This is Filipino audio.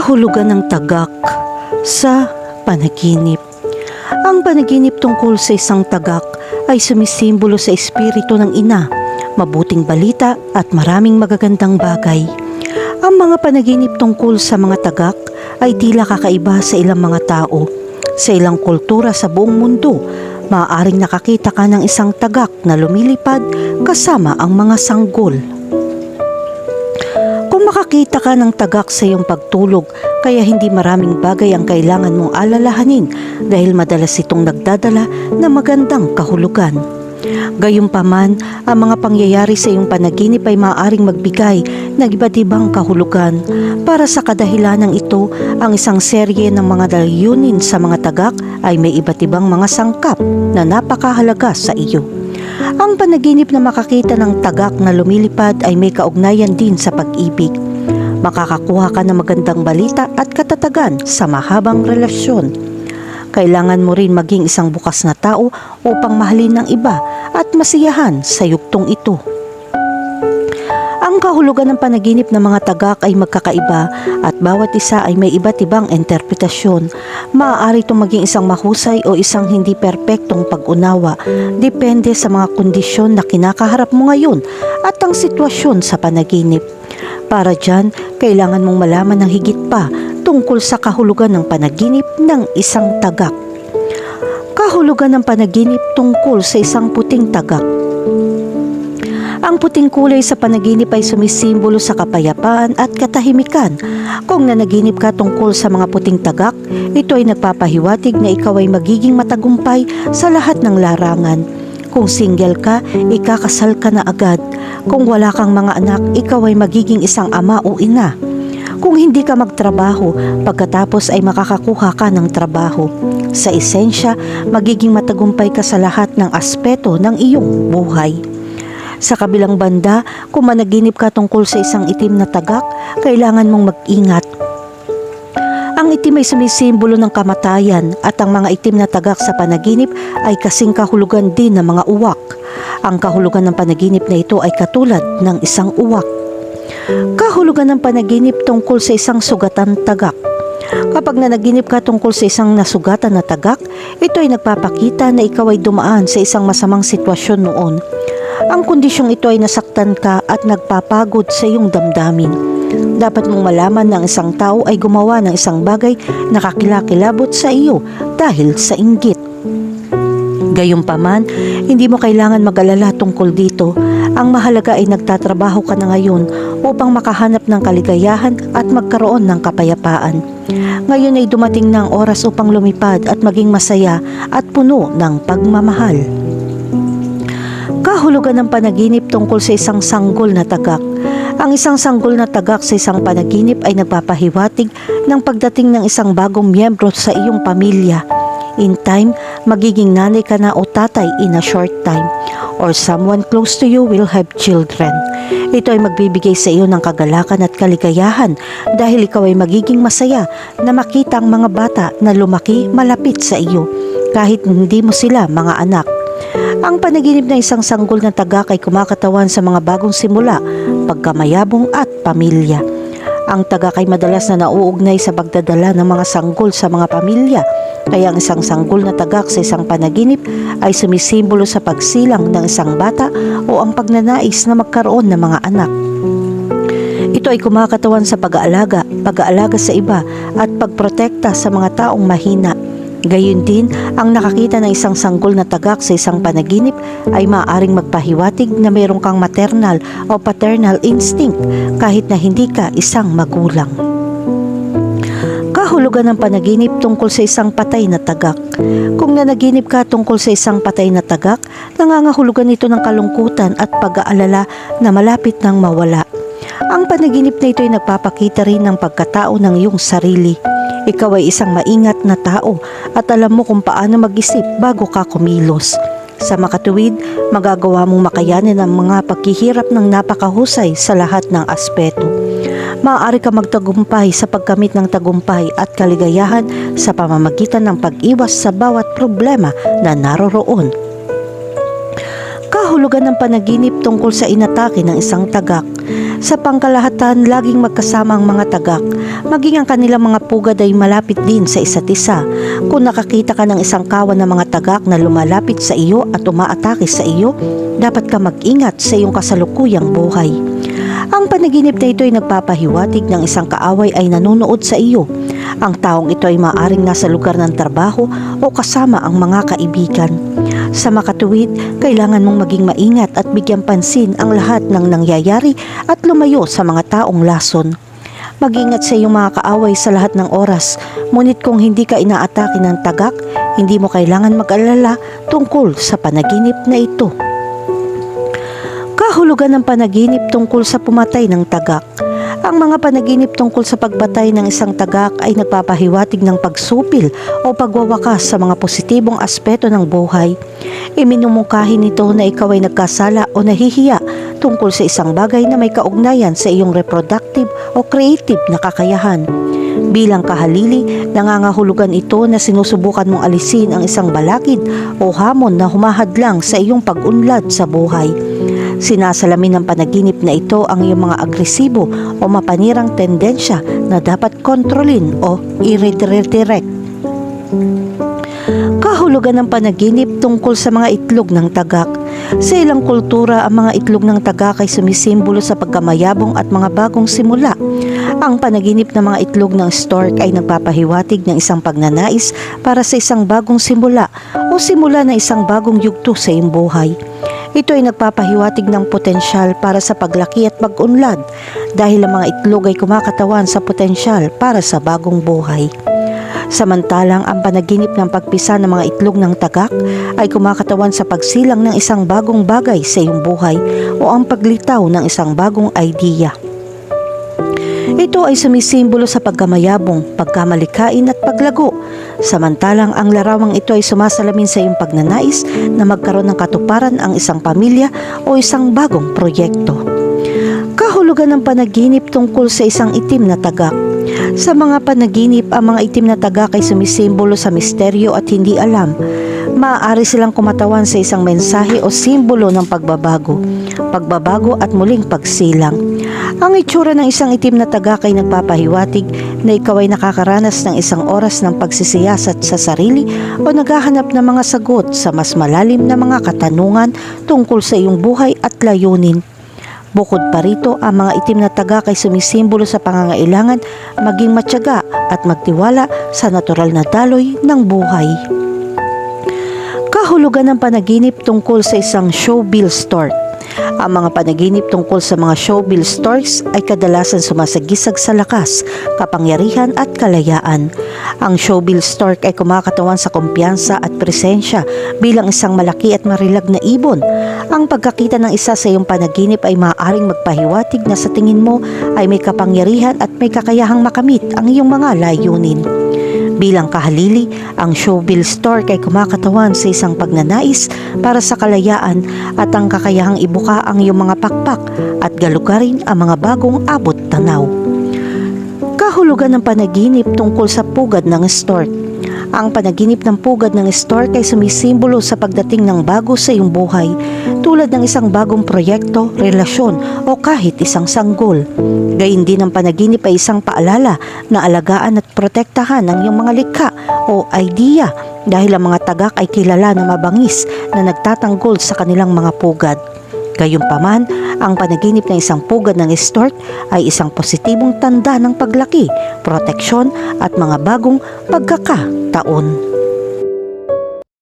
Kahulugan ng tagak sa panaginip. Ang panaginip tungkol sa isang tagak ay sumisimbolo sa espiritu ng ina, mabuting balita at maraming magagandang bagay. Ang mga panaginip tungkol sa mga tagak ay tila kakaiba sa ilang mga tao. Sa ilang kultura sa buong mundo, maaaring nakakita ka ng isang tagak na lumilipad kasama ang mga sanggol. Makakita ka ng tagak sa iyong pagtulog, kaya hindi maraming bagay ang kailangan mong alalahanin dahil madalas itong nagdadala ng magandang kahulugan. Gayunpaman, ang mga pangyayari sa iyong panaginip ay maaaring magbigay ng iba't ibang kahulugan. Para sa kadahilanang ito, ang isang serye ng mga dalyunin sa mga tagak ay may iba't ibang mga sangkap na napakahalaga sa iyo. Ang panaginip na makakita ng tagak na lumilipad ay may kaugnayan din sa pag-ibig. Makakakuha ka ng magandang balita at katatagan sa mahabang relasyon. Kailangan mo rin maging isang bukas na tao upang mahalin ng iba at masiyahan sa yugtong ito. Ang kahulugan ng panaginip ng mga tagak ay magkakaiba at bawat isa ay may iba't ibang interpretasyon. Maaari itong maging isang mahusay o isang hindi perpektong pag-unawa. Depende sa mga kondisyon na kinakaharap mo ngayon at ang sitwasyon sa panaginip. Para dyan, kailangan mong malaman ng higit pa tungkol sa kahulugan ng panaginip ng isang tagak. Kahulugan ng panaginip tungkol sa isang puting tagak. Ang puting kulay sa panaginip ay sumisimbolo sa kapayapaan at katahimikan. Kung nanaginip ka tungkol sa mga puting tagak, ito ay nagpapahiwatig na ikaw ay magiging matagumpay sa lahat ng larangan. Kung single ka, ikakasal ka na agad. Kung wala kang mga anak, ikaw ay magiging isang ama o ina. Kung hindi ka magtrabaho, pagkatapos ay makakakuha ka ng trabaho. Sa esensya, magiging matagumpay ka sa lahat ng aspeto ng iyong buhay. Sa kabilang banda, kung managinip ka tungkol sa isang itim na tagak, kailangan mong mag-ingat. Ang itim ay sumisimbolo ng kamatayan at ang mga itim na tagak sa panaginip ay kasing kahulugan din ng mga uwak. Ang kahulugan ng panaginip na ito ay katulad ng isang uwak. Kahulugan ng panaginip tungkol sa isang sugatan tagak. Kapag nanaginip ka tungkol sa isang nasugatan na tagak, ito ay nagpapakita na ikaw ay dumaan sa isang masamang sitwasyon noon. Ang kondisyong ito ay nasaktan ka at nagpapagod sa iyong damdamin. Dapat mong malaman na ang isang tao ay gumawa ng isang bagay na kakilakilabot sa iyo dahil sa inggit. Gayunpaman, hindi mo kailangan mag-alala tungkol dito. Ang mahalaga ay nagtatrabaho ka na ngayon upang makahanap ng kaligayahan at magkaroon ng kapayapaan. Ngayon ay dumating na ang oras upang lumipad at maging masaya at puno ng pagmamahal. Kahulugan ng panaginip tungkol sa isang sanggol na tagak. Ang isang sanggol na tagak sa isang panaginip ay nagpapahiwatig ng pagdating ng isang bagong miyembro sa iyong pamilya. In time, magiging nanay ka na o tatay in a short time or someone close to you will have children. Ito ay magbibigay sa iyo ng kagalakan at kaligayahan dahil ikaw ay magiging masaya na makita ang mga bata na lumaki malapit sa iyo kahit hindi mo sila mga anak. Ang panaginip ng isang sanggol na tagak ay kumakatawan sa mga bagong simula, pagkamayabong at pamilya. Ang tagak ay madalas na nauugnay sa pagdadala ng mga sanggol sa mga pamilya, kaya ang isang sanggol na tagak sa isang panaginip ay sumisimbolo sa pagsilang ng isang bata o ang pagnanais na magkaroon ng mga anak. Ito ay kumakatawan sa pag-aalaga, pag-aalaga sa iba at pagprotekta sa mga taong mahina. Gayun din, ang nakakita ng isang sanggol na tagak sa isang panaginip ay maaaring magpahiwatig na mayroon kang maternal o paternal instinct kahit na hindi ka isang magulang. Kahulugan ng panaginip tungkol sa isang patay na tagak. Kung nanaginip ka tungkol sa isang patay na tagak, nangangahulugan ito ng kalungkutan at pag-aalala na malapit nang mawala. Ang panaginip na ito ay nagpapakita rin ng pagkatao ng iyong sarili. Ikaw ay isang maingat na tao at alam mo kung paano mag-isip bago ka kumilos. Sa makatuwid, magagawa mong makayanin ang mga paghihirap ng napakahusay sa lahat ng aspeto. Maaari ka magtagumpay sa pagkamit ng tagumpay at kaligayahan sa pamamagitan ng pag-iwas sa bawat problema na naroroon. Kahulugan ng panaginip tungkol sa inatake ng isang tagak. Sa pangkalahatan, laging magkasama ang mga tagak. Maging ang kanilang mga pugad ay malapit din sa isa't isa. Kung nakakita ka ng isang kawan ng mga tagak na lumalapit sa iyo at umaatake sa iyo, dapat ka mag-ingat sa iyong kasalukuyang buhay. Ang panaginip na ito ay nagpapahiwatig ng isang kaaway ay nanonood sa iyo. Ang taong ito ay maaring nasa lugar ng trabaho o kasama ang mga kaibigan. Sa makatuwid, kailangan mong maging maingat at bigyan pansin ang lahat ng nangyayari at lumayo sa mga taong lason. Mag-ingat sa iyong mga kaaway sa lahat ng oras, ngunit kung hindi ka inaatake ng tagak, hindi mo kailangan mag-alala tungkol sa panaginip na ito. Kahulugan ng panaginip tungkol sa pumatay ng tagak. Ang mga panaginip tungkol sa pagbatay ng isang tagak ay nagpapahiwatig ng pagsupil o pagwawakas sa mga positibong aspeto ng buhay. Iminumungkahi nito na ikaw ay nagkasala o nahihiya tungkol sa isang bagay na may kaugnayan sa iyong reproductive o creative na kakayahan. Bilang kahalili, nangangahulugan ito na sinusubukan mong alisin ang isang balakid o hamon na humahadlang sa iyong pag-unlad sa buhay. Sinasalamin ng panaginip na ito ang iyong mga agresibo o mapanirang tendensya na dapat kontrolin o i-redirect. Kahulugan ng panaginip tungkol sa mga itlog ng tagak. Sa ilang kultura, ang mga itlog ng tagak ay sumisimbolo sa pagkamayabong at mga bagong simula. Ang panaginip ng mga itlog ng stork ay nagpapahiwatig ng isang pagnanais para sa isang bagong simula o simula na isang bagong yugto sa iyong buhay. Ito ay nagpapahiwatig ng potensyal para sa paglaki at pag-unlad dahil ang mga itlog ay kumakatawan sa potensyal para sa bagong buhay. Samantalang ang panaginip ng pagpisa ng mga itlog ng tagak ay kumakatawan sa pagsilang ng isang bagong bagay sa iyong buhay o ang paglitaw ng isang bagong idea. Ito ay sumisimbolo sa pagkamayabong, pagkamalikain at paglago. Samantalang ang larawang ito ay sumasalamin sa iyong pagnanais na magkaroon ng katuparan ang isang pamilya o isang bagong proyekto. Kahulugan ng panaginip tungkol sa isang itim na tagak. Sa mga panaginip, ang mga itim na tagak ay sumisimbolo sa misteryo at hindi alam. Maaari silang kumatawan sa isang mensahe o simbolo ng pagbabago, pagbabago at muling pagsilang. Ang itsura ng isang itim na tagak ay nagpapahiwatig na ikaw ay nakakaranas ng isang oras ng pagsisiyasat sa sarili o naghahanap ng mga sagot sa mas malalim na mga katanungan tungkol sa iyong buhay at layunin. Bukod pa rito, ang mga itim na tagak ay sumisimbolo sa pangangailangan maging matyaga at magtiwala sa natural na daloy ng buhay. Kahulugan ng panaginip tungkol sa isang showbill stork. Ang mga panaginip tungkol sa mga showbill storks ay kadalasan sumasagisag sa lakas, kapangyarihan at kalayaan. Ang showbill stork ay kumakatawan sa kumpiyansa at presensya bilang isang malaki at marilag na ibon. Ang pagkakita ng isa sa iyong panaginip ay maaaring magpahiwatig na sa tingin mo ay may kapangyarihan at may kakayahang makamit ang iyong mga layunin. Bilang kahalili, ang showbill stork ay kumakatawan sa isang pagnanais para sa kalayaan at ang kakayahang ibuka ang iyong mga pakpak at galugarin ang mga bagong abot tanaw. Kahulugan ng panaginip tungkol sa pugad ng stork. Ang panaginip ng pugad ng stork ay sumisimbolo sa pagdating ng bago sa iyong buhay, tulad ng isang bagong proyekto, relasyon o kahit isang sanggol. Gayun din ang panaginip ay isang paalala na alagaan at protektahan ang iyong mga likha o idea dahil ang mga tagak ay kilala na mabangis na nagtatanggol sa kanilang mga pugad. Gayunpaman, ang panaginip ng isang pugad ng stork ay isang positibong tanda ng paglaki, proteksyon at mga bagong pagkakataon.